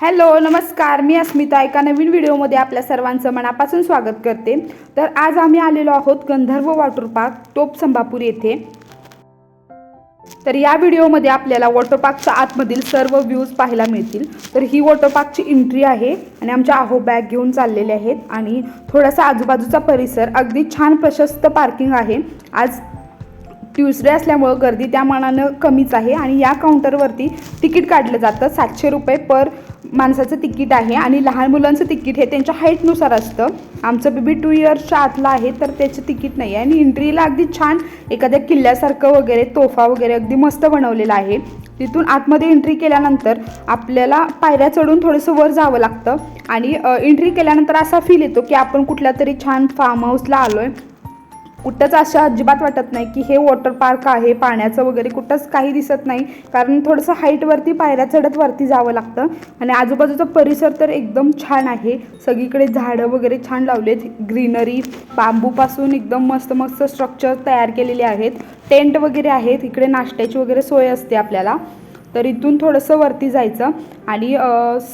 Hello नमस्कार. मी अस्मिता एका नवीन व्हिडिओमध्ये आपल्या सर्वांचं मनापासून स्वागत करते. तर आज आम्ही आलेलो आहोत गंधर्व वॉटर पार्क टोप संभापूर येथे. तर या व्हिडिओमध्ये आपल्याला वॉटर पार्कच्या आतमधील सर्व व्ह्यूज पाहायला मिळतील. तर ही वॉटर पार्कची एंट्री आहे आणि आमच्या आहो बॅग घेऊन चाललेले आहेत. आणि थोडासा आजूबाजूचा परिसर अगदी छान प्रशस्त पार्किंग आहे. आज ट्युसडे असल्यामुळं गर्दी त्या मानानं कमीच आहे. आणि या काउंटरवरती तिकीट काढलं जातं सातशे रुपये पर माणसाचं तिकीट आहे आणि लहान मुलांचं तिकीट हे त्यांच्या हाईटनुसार असतं. आमचं बेबी टू इयर्सच्या आतला आहे तर त्याचं तिकीट नाही आहे. आणि एंट्रीला अगदी छान एखाद्या किल्ल्यासारखं वगैरे तोफा वगैरे अगदी मस्त बनवलेला आहे. तिथून आतमध्ये एंट्री केल्यानंतर आपल्याला पायऱ्या चढून थोडंसं वर जावं लागतं. आणि एंट्री केल्यानंतर असा फील येतो की आपण कुठल्या तरी छान फार्म हाऊसला आलो आहे कुठंच असं अजिबात वाटत नाही की हे वॉटर पार्क आहे पाण्याचं वगैरे कुठंच काही दिसत नाही. कारण थोडंसं हाईटवरती पायऱ्या चढत वरती जावं लागतं. आणि आजूबाजूचा परिसर तर एकदम छान आहे. सगळीकडे झाडं वगैरे छान लावलेत. ग्रीनरी बांबूपासून एकदम मस्त मस्त स्ट्रक्चर तयार केलेले आहेत. टेंट वगैरे आहेत. इकडे नाश्त्याची वगैरे सोय असते आपल्याला. तर इथून थोडंसं वरती जायचं आणि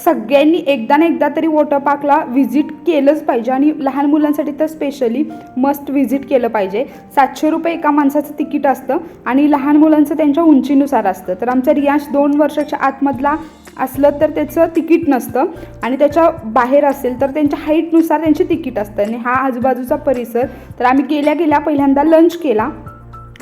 सगळ्यांनी एकदा ना एकदा तरी वॉटर पार्कला व्हिजिट केलंच पाहिजे आणि लहान मुलांसाठी तर स्पेशली मस्ट व्हिजिट केलं पाहिजे. सातशे रुपये एका माणसाचं तिकीट असतं आणि लहान मुलांचं त्यांच्या उंचीनुसार असतं. तर आमचा रियांश दोन वर्षाच्या आतमधला असलं तर त्याचं तिकीट नसतं आणि त्याच्या बाहेर असेल तर त्यांच्या हाईटनुसार त्यांचे तिकीट असतं. आणि हा आजूबाजूचा परिसर. तर आम्ही गेल्या गेल्या पहिल्यांदा लंच केला.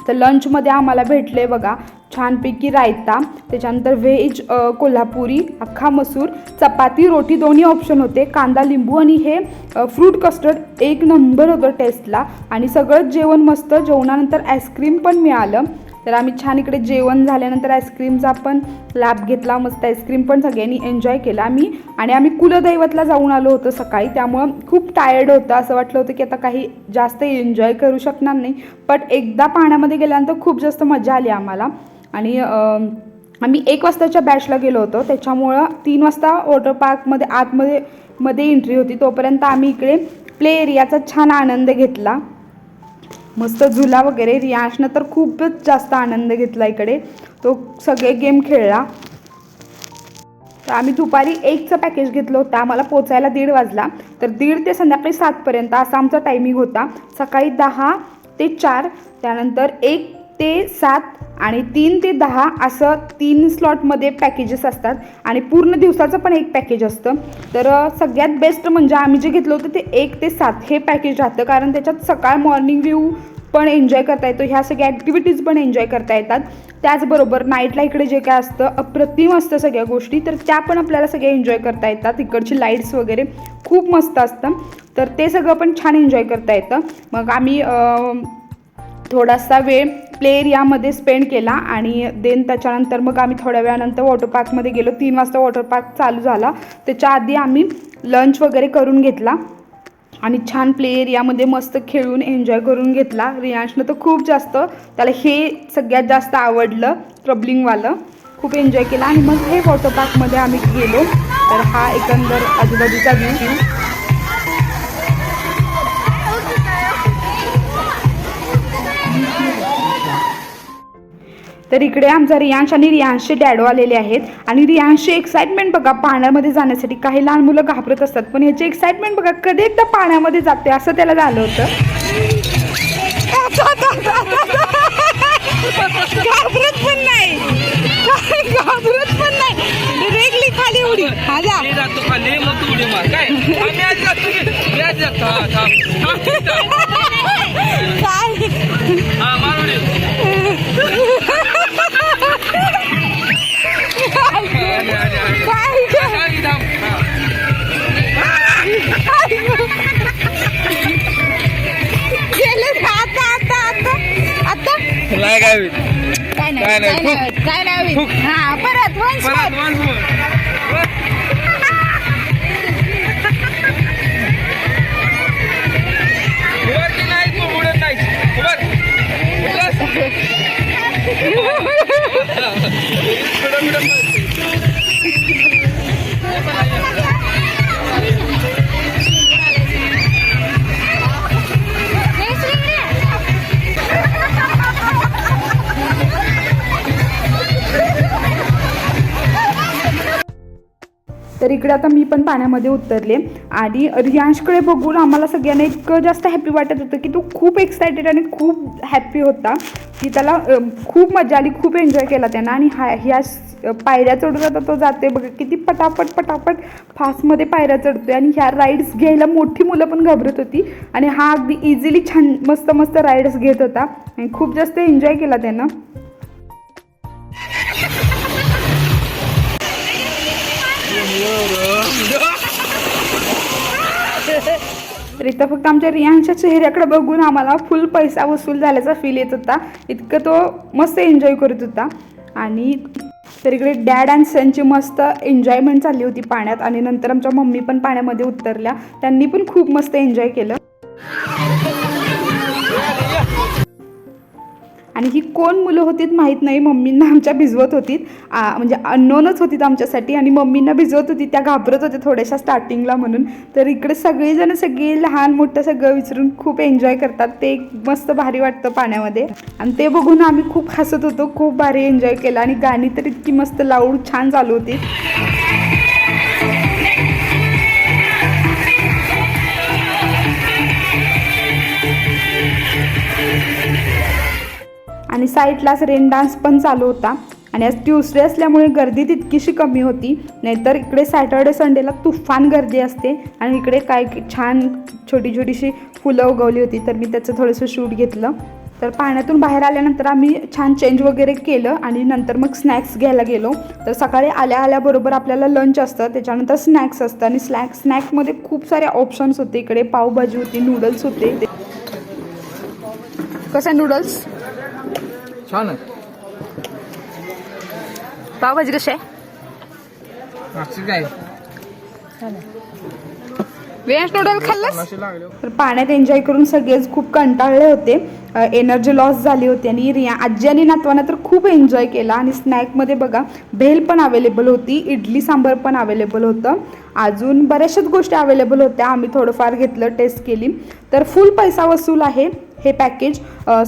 तर लंचमध्ये आम्हाला भेटले बघा छानपैकी रायता त्याच्यानंतर व्हेज कोल्हापुरी अख्खा मसूर चपाती रोटी दोन्ही ऑप्शन होते. कांदा लिंबू आणि हे फ्रूट कस्टर्ड एक नंबर होतं टेस्टला आणि सगळंच जेवण मस्त. जेवणानंतर आईस्क्रीम पण मिळालं. तर आम्ही छान इकडे जेवण झाल्यानंतर आईस्क्रीमचा पण लाभ घेतला. मस्त आईस्क्रीम पण सगळ्यांनी एन्जॉय केला आम्ही. आणि आम्ही कुलदैवतला जाऊन आलो होतो सकाळी. त्यामुळं खूप टायर्ड होतं. असं वाटलं होतं की आता काही जास्त एन्जॉय करू शकणार नाही. बट एकदा पाण्यामध्ये गेल्यानंतर खूप जास्त मजा आली आम्हाला. आणि आम्ही एक वाजताच्या बॅचला गेलो होतो. त्याच्यामुळं तीन वाजता वॉटर पार्कमध्ये आतमध्ये मध्ये एंट्री होती. तोपर्यंत आम्ही इकडे प्ले एरियाचा छान आनंद घेतला. मस्त झुला वगैरे. रियाशनं तर खूपच जास्त आनंद घेतला इकडे. तो सगळे गेम खेळला. तर आम्ही दुपारी एकचं पॅकेज घेतलं होतं. आम्हाला पोचायला दीड वाजला. तर दीड ते संध्याकाळी सातपर्यंत असा आमचा टायमिंग होता. सकाळी दहा ते चार. त्यानंतर एक ते सात आणि तीन ते दहा असं तीन स्लॉटमध्ये पॅकेजेस असतात. आणि पूर्ण दिवसाचं पण एक पॅकेज असतं. तर सगळ्यात बेस्ट म्हणजे आम्ही जे घेतलं होतं ते एक ते सात हे पॅकेज राहतं. कारण त्याच्यात सकाळ मॉर्निंग व्ह्यू पण एन्जॉय करता येतो. ह्या सगळ्या ॲक्टिव्हिटीज पण एन्जॉय करता येतात. त्याचबरोबर नाईटला इकडे जे काय असतं अप्रतिम असतं सगळ्या गोष्टी तर त्या पण आपल्याला सगळ्या एन्जॉय करता येतात. इकडची लाईट्स वगैरे खूप मस्त असतं. तर ते सगळं पण छान एन्जॉय करता येतं. मग आम्ही थोडासा वेळ प्ले एरियामध्ये स्पेंड केला आणि देन त्याच्यानंतर मग आम्ही थोड्या वेळानंतर वॉटर पार्कमध्ये गेलो. तीन वाजता वॉटर पार्क चालू झाला. त्याच्या आधी आम्ही लंच वगैरे करून घेतला आणि छान प्ले एरियामध्ये मस्त खेळून एन्जॉय करून घेतला. रियांशनं तर खूप जास्त त्याला हे सगळ्यात जास्त आवडलं ट्रबलिंगवालं खूप एन्जॉय केला आणि मग हे वॉटर पार्कमध्ये आम्ही गेलो. तर हा एकंदर आजूबाजूचा व्ह्यू तर इकडे आमचा रियांश आणि रियांशचे डॅडो आलेले आहेत. आणि रियांशची एक्साइटमेंट बघा पाण्यामध्ये जाण्यासाठी काही लहान मुलं घाबरत असतात. पण ह्याची एक्साइटमेंट बघा कधी एकदा पाण्यामध्ये जाते असं त्याला झालं होतं. घाबरत नाही नाही, काय नाही. हा परत more. परत वन इकडे आता मी पण पाण्यामध्ये उतरले. आणि रियांशकडे बघून आम्हाला सगळ्यांना इतकं जास्त हॅपी वाटत होतं की तो खूप एक्सायटेड आणि खूप हॅप्पी होता. की त्याला खूप मजा आली खूप एन्जॉय केला त्यानं. आणि हा ह्या पायऱ्या चढून आता तो जाते बघा किती पटापट पटापट फास्टमध्ये पायऱ्या चढतोय. आणि ह्या राईड्स घ्यायला मोठी मुलं पण घाबरत होती. आणि हा अगदी इझिली छान मस्त मस्त राईड्स घेत होता. आणि खूप जास्त एन्जॉय केला त्यानं. रिता फक्त आमच्या रियांच्या चेहऱ्याकडे बघून आम्हाला फुल पैसा वसूल झाल्याचा फील येत होता. इतकं तो मस्त एन्जॉय करत होता. आणि तर इकडे डॅड अँड सनची मस्त एन्जॉयमेंट चालली होती पाण्यात. आणि नंतर आमच्या मम्मी पण पाण्यामध्ये उतरल्या. त्यांनी पण खूप मस्त एन्जॉय केलं. आणि ही कोण मुलं होतीत माहीत नाही. मम्मींना आमच्या भिजवत होतीत. म्हणजे अननोनच होतीत आमच्यासाठी आणि मम्मींना भिजवत होती त्या घाबरत होत्या थोड्याशा स्टार्टिंगला म्हणून. तर इकडे सगळेजण सगळे लहान मोठं सगळं विचारून खूप एन्जॉय करतात. ते एक मस्त भारी वाटतं पाण्यामध्ये. आणि ते बघून आम्ही खूप हसत होतो. खूप भारी एन्जॉय केलं. आणि गाणी तर इतकी मस्त लाऊड छान चालू होती. आणि साईडलाच रेन डान्स पण चालू होता. आणि आज ट्युसडे असल्यामुळे गर्दी तितकीशी कमी होती. नाहीतर इकडे सॅटर्डे संडेला तुफान गर्दी असते. आणि इकडे काय छान छोटी छोटीशी फुलं उगवली होती. तर मी त्याचं थोडंसं शूट घेतलं. तर पाण्यातून बाहेर आल्यानंतर आम्ही छान चेंज वगैरे केलं. आणि नंतर मग स्नॅक्स घ्यायला गेलो. तर सकाळी आल्या आल्याबरोबर आपल्याला लंच असतं. त्याच्यानंतर स्नॅक्स असतं. आणि स्नॅक्स स्नॅक्समध्ये खूप सारे ऑप्शन्स होते. इकडे पावभाजी होती नूडल्स होते. कसं नूडल्स छान आहे. पावभाजी कशी आहे? काय? व्हेज नूडल तर पाण्यात एन्जॉय करून सगळेच खूप कंटाळले होते. एनर्जी लॉस झाली होती आणि रिया आजी आणि नातवानं तर खूप एन्जॉय केला. आणि स्नॅकमध्ये बघा भेल पण अवेलेबल होती इडली सांबर पण अवेलेबल होतं. अजून बऱ्याचशाच गोष्टी अवेलेबल होत्या. आम्ही थोडंफार घेतलं टेस्ट केली. तर फुल पैसा वसूल आहे. हे पॅकेज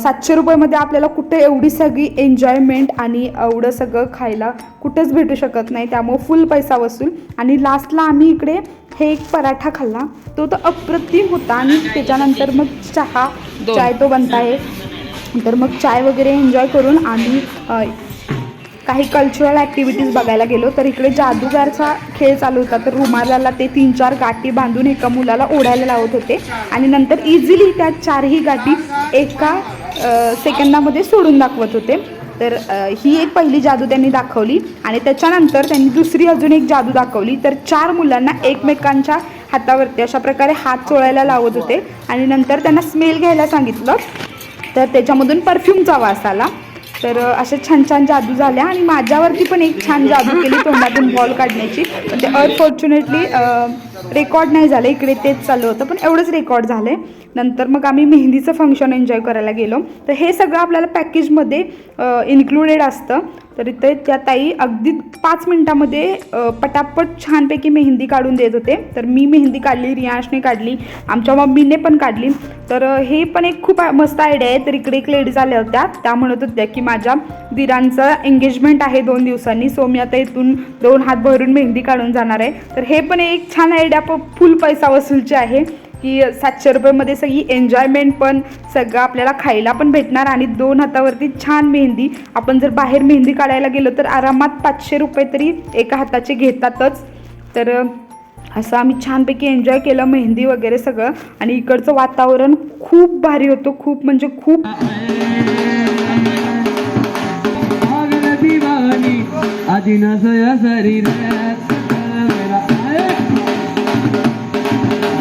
सातशे रुपयामध्ये आपल्याला कुठे एवढी सगळी एन्जॉयमेंट आणि एवढं सगळं खायला कुठेच भेटू शकत नाही. त्यामुळे फुल पैसा वसूल. आणि लास्टला आम्ही इकडे हे एक पराठा खाल्ला. तो तर अप्रतिम होता आणि त्याच्यानंतर मग चहा. चाय तो बनताय तर मग चाय वगैरे एन्जॉय करून आम्ही काही कल्चरल ॲक्टिव्हिटीज बघायला गेलो तर इकडे जादूगारचा खेळ चालू होता. तर रुमालाला ते तीन चार गाठी बांधून एका मुलाला ओढायला लावत होते. आणि नंतर इझिली त्या चारही गाठी एका सेकंदामध्ये सोडून दाखवत होते. तर ही एक पहिली जादू त्यांनी दाखवली आणि त्याच्यानंतर त्यांनी दुसरी अजून एक जादू दाखवली. तर चार मुलांना एकमेकांच्या हातावरती अशा प्रकारे हात चोळायला लावत होते. आणि नंतर त्यांना स्मेल घ्यायला सांगितलं. तर त्याच्यामधून परफ्यूमचा वास आला. तर अशा छान छान जादू झाल्या आणि माझ्यावरती पण एक छान जादू केली तोंडातून बॉल काढण्याची. पण ते अनफॉर्च्युनेटली रेकॉर्ड नाही झालं. इकडे तेच चालू होतं पण एवढंच रेकॉर्ड झालं आहे नंतर मग आम्ही मेहंदीचं फंक्शन एन्जॉय करायला गेलो. तर हे सगळं आपल्याला पॅकेजमध्ये इन्क्लुडेड असतं. तर इथे त्या ताई अगदी पाच मिनटामध्ये पटापट छानपैकी मेहंदी काढून देत होते. तर मी मेहंदी काढली रियांशने काढली आमच्या मम्मीने पण काढली. तर हे पण एक खूप मस्त आयडिया आहे. तर इकडे एक लेडीज आल्या होत्या. त्या म्हणत होत्या की माझ्या दिरांचं एंगेजमेंट आहे दोन दिवसांनी. सो मी आता इथून दोन हात भरून मेहंदी काढून जाणार आहे. तर हे पण एक छान आयडिया प फुल पैसा वसूलची आहे. की सातशे रुपयामध्ये सगळी एन्जॉयमेंट पण सगळं आपल्याला खायला पण भेटणार आणि दोन हातावरती छान मेहंदी. आपण जर बाहेर मेहंदी काढायला गेलो तर आरामात पाचशे रुपये तरी एका हाताचे घेतातच. तर असं आम्ही छानपैकी एन्जॉय केलं मेहंदी वगैरे सगळं. आणि इकडचं वातावरण खूप भारी होतं. खूप म्हणजे खूप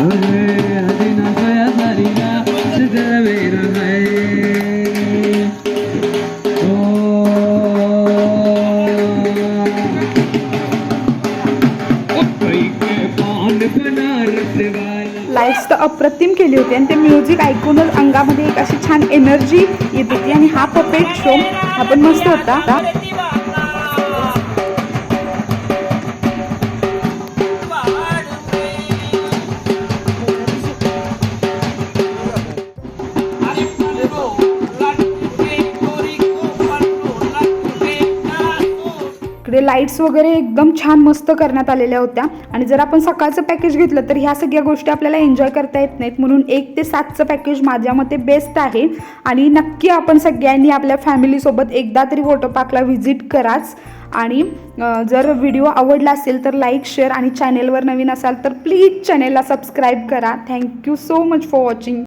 पागल अप्रतिम केली होती. आणि ते म्युझिक ऐकूनच अंगामध्ये एक अशी छान एनर्जी येत होती. आणि हा पपेट शो हा पण मस्त होता. लाईट्स वगैरे एकदम छान मस्त करण्यात आलेल्या होत्या. आणि जर आपण सकाळचं पॅकेज घेतलं तर ह्या सगळ्या गोष्टी आपल्याला एन्जॉय करता येत नाहीत. म्हणून एक ते सातचं पॅकेज माझ्या मते बेस्ट आहे. आणि नक्की आपण सगळ्यांनी आपल्या फॅमिलीसोबत एकदा तरी वॉटर पार्कला व्हिजिट कराच. आणि जर व्हिडिओ आवडला असेल तर लाईक शेअर आणि चॅनेलवर नवीन असाल तर प्लीज चॅनेलला सबस्क्राईब करा. Thank you so much for watching